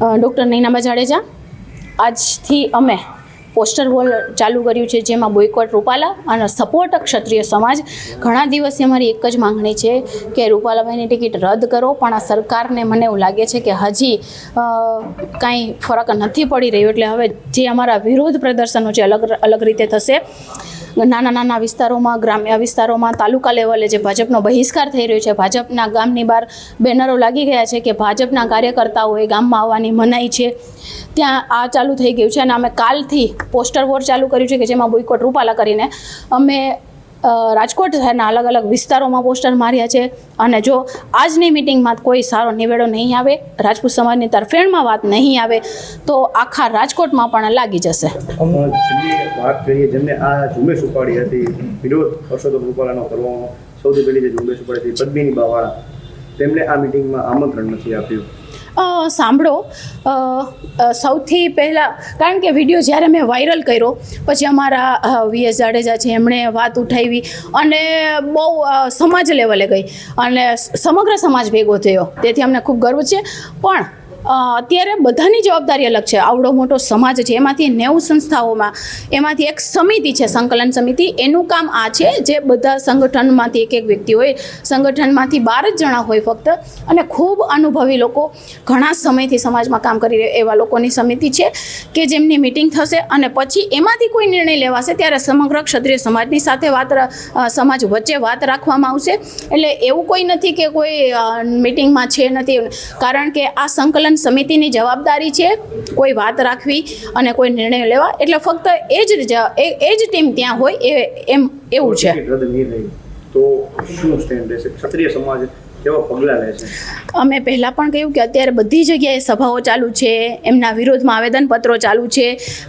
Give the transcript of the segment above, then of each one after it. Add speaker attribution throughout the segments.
Speaker 1: Doctor નૈનાબા Jadeja આજથી અમે poster wall ચાલુ કર્યું છે જેમાં બોયકોટ રૂપાલા અને સપોર્ટ ક્ષત્રિય સમાજ. ઘણા દિવસથી અમારી એક જ માંગણી છે કે રૂપાલાભાઈની ટિકિટ રદ કરો, પણ આ સરકારને મને એવું લાગે છે કે હજી કાંઈ ફરક નથી પડી રહ્યો. એટલે હવે જે અમારા વિરોધ પ્રદર્શનો છે, અલગ અલગ રીતે થશે. નાના નાના વિસ્તારોમાં, ગ્રામ્ય વિસ્તારોમાં, તાલુકા લેવલે જે ભાજપનો બહિષ્કાર થઈ રહ્યો છે, ભાજપના ગામની બહાર બેનરો લાગી ગયા છે કે ભાજપના કાર્યકર્તાઓએ ગામમાં આવવાની મનાઈ છે. ત્યાં આ ચાલુ થઈ ગયું છે અને અમે કાલથી પોસ્ટર વોર ચાલુ કર્યું છે કે જેમાં બોયકોટ રૂપાલા કરીને અમે રાજકોટ શહેરના અલગ અલગ વિસ્તારોમાં પોસ્ટર માર્યા છે અને જો આજની મિટિંગમાં કોઈ સારો નિવેડો નહીં આવે, રાજપૂત સમાજની તરફેણમાં વાત નહીં આવે, તો આખા રાજકોટમાં પણ લાગી જશે.
Speaker 2: વાત કરીએ, જેમને આ ઝુંબેશ ઉપાડી હતી, વિરોધ પરસોત્તમ રૂપાલાનો કરવાનો સૌથી પહેલી જે ઝુંબેશ ઉપાડી હતી, પદ્મિની બાવાળા તેમણે આ મિટિંગમાં આમંત્રણ નથી આપ્યું.
Speaker 1: સાંભળો. સૌથી પહેલાં, કારણ કે વીડિયો જ્યારે મેં વાયરલ કર્યો, પછી અમારા વી એસ જાડેજા છે, એમણે વાત ઉઠાવી અને બહુ સમાજ લેવલે ગઈ. અને સમગ્ર સમાજ ભેગો થયો. તેથી અમને ખૂબ ગર્વ છે. પણ અત્યારે બધાની જવાબદારી અલગ છે. આવડો મોટો સમાજ છે. એમાંથી નેવું સંસ્થાઓમાં એમાંથી એક સમિતિ છે, સંકલન સમિતિ. એનું કામ આ છે જે બધા સંગઠનમાંથી એક એક વ્યક્તિ હોય સંગઠનમાંથી બાર જ જણા હોય ફક્ત. અને ખૂબ અનુભવી લોકો ઘણા સમયથી સમાજમાં કામ કરી રહ્યા એવા લોકોની સમિતિ છે કે જેમની મિટિંગ થશે અને પછી એમાંથી કોઈ નિર્ણય લેવાશે ત્યારે સમગ્ર ક્ષત્રિય સમાજની સાથે વાત સમાજ વચ્ચે વાત રાખવામાં આવશે. એટલે એવું કોઈ નથી કે કોઈ મિટિંગમાં છે નથી. કારણ કે આ સંકલન સમિતિની જવાબદારી છે કોઈ વાત રાખવી અને કોઈ નિર્ણય લેવા. એટલે ફક્ત એ જ એ જ ટીમ ત્યાં હોય એ, એમ, એવું છે.
Speaker 2: તો શું સ્ટેન્ડ ક્ષત્રિય સમાજ
Speaker 1: અમે પહેલાં પણ કહ્યું કે અત્યારે બધી જગ્યાએ સભાઓ ચાલુ છે, એમના વિરોધમાં આવેદનપત્રો ચાલુ છે,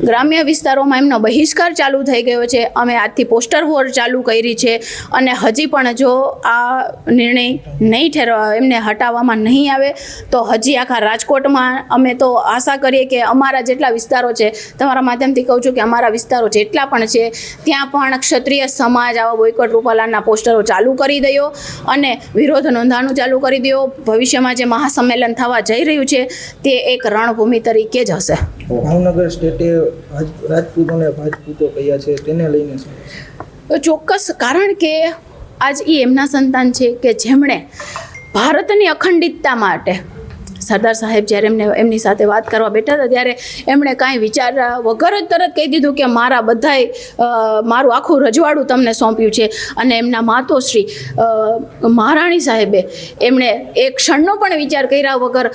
Speaker 1: ગ્રામ્ય વિસ્તારોમાં એમનો બહિષ્કાર ચાલુ થઈ ગયો છે, અમે આજથી પોસ્ટર વોર ચાલુ કરી છે અને હજી પણ જો આ નિર્ણય નહીં ઠેરવા, એમને હટાવવામાં નહીં આવે તો હજી આખા રાજકોટમાં અમે તો આશા કરીએ કે અમારા જેટલા વિસ્તારો છે, તમારા માધ્યમથી કહું છું કે અમારા વિસ્તારો જેટલા પણ છે, ત્યાં પણ ક્ષત્રિય સમાજ આવા બોયકોટ રૂપાલાના પોસ્ટરો ચાલુ કરી દયો અને વિરોધ નોંધાવાનું ચાલુ કરી દો ભવિષ્યમાં જે મહાસંમેલન થવા જઈ રહ્યું છે તે એક રણભૂમિ તરીકે જ હશે.
Speaker 3: ભાવનગર સ્ટેટે રાજપૂતોને ભાજપૂતો કયા છે તેને લઈને
Speaker 1: તો ચોક્કસ કારણ કે આજ એ એમના સંતાન છે કે જેમણે ભારતની અખંડિતતા માટે સરદાર સાહેબ જ્યારે એમને એમની સાથે વાત કરવા બેઠા હતા, ત્યારે એમણે કાંઈ વિચાર વગર જ તરત કહી દીધું કે મારા બધાય મારું આખું રજવાડું તમને સોંપ્યું છે. અને એમના માતોશ્રી મહારાણી સાહેબે એમણે એક ક્ષણનો પણ વિચાર કર્યા વગર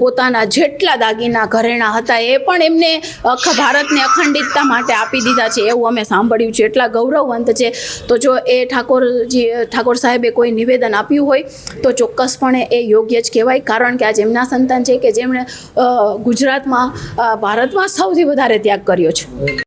Speaker 1: પોતાના જેટલા દાગીના ઘરેણા હતા એ પણ એમને આખા ભારતને અખંડિતતા માટે આપી દીધા છે. એવું અમે સાંભળ્યું છે. એટલા ગૌરવવંત છે. તો જો એ ઠાકોરજી, ઠાકોર સાહેબે કોઈ નિવેદન આપ્યું હોય, તો ચોક્કસપણે એ યોગ્ય જ કહેવાય. કારણ કે આજે એમના સંતાન છે કે જેમણે ગુજરાતમાં ભારતમાં સૌથી વધારે ત્યાગ કર્યો છે.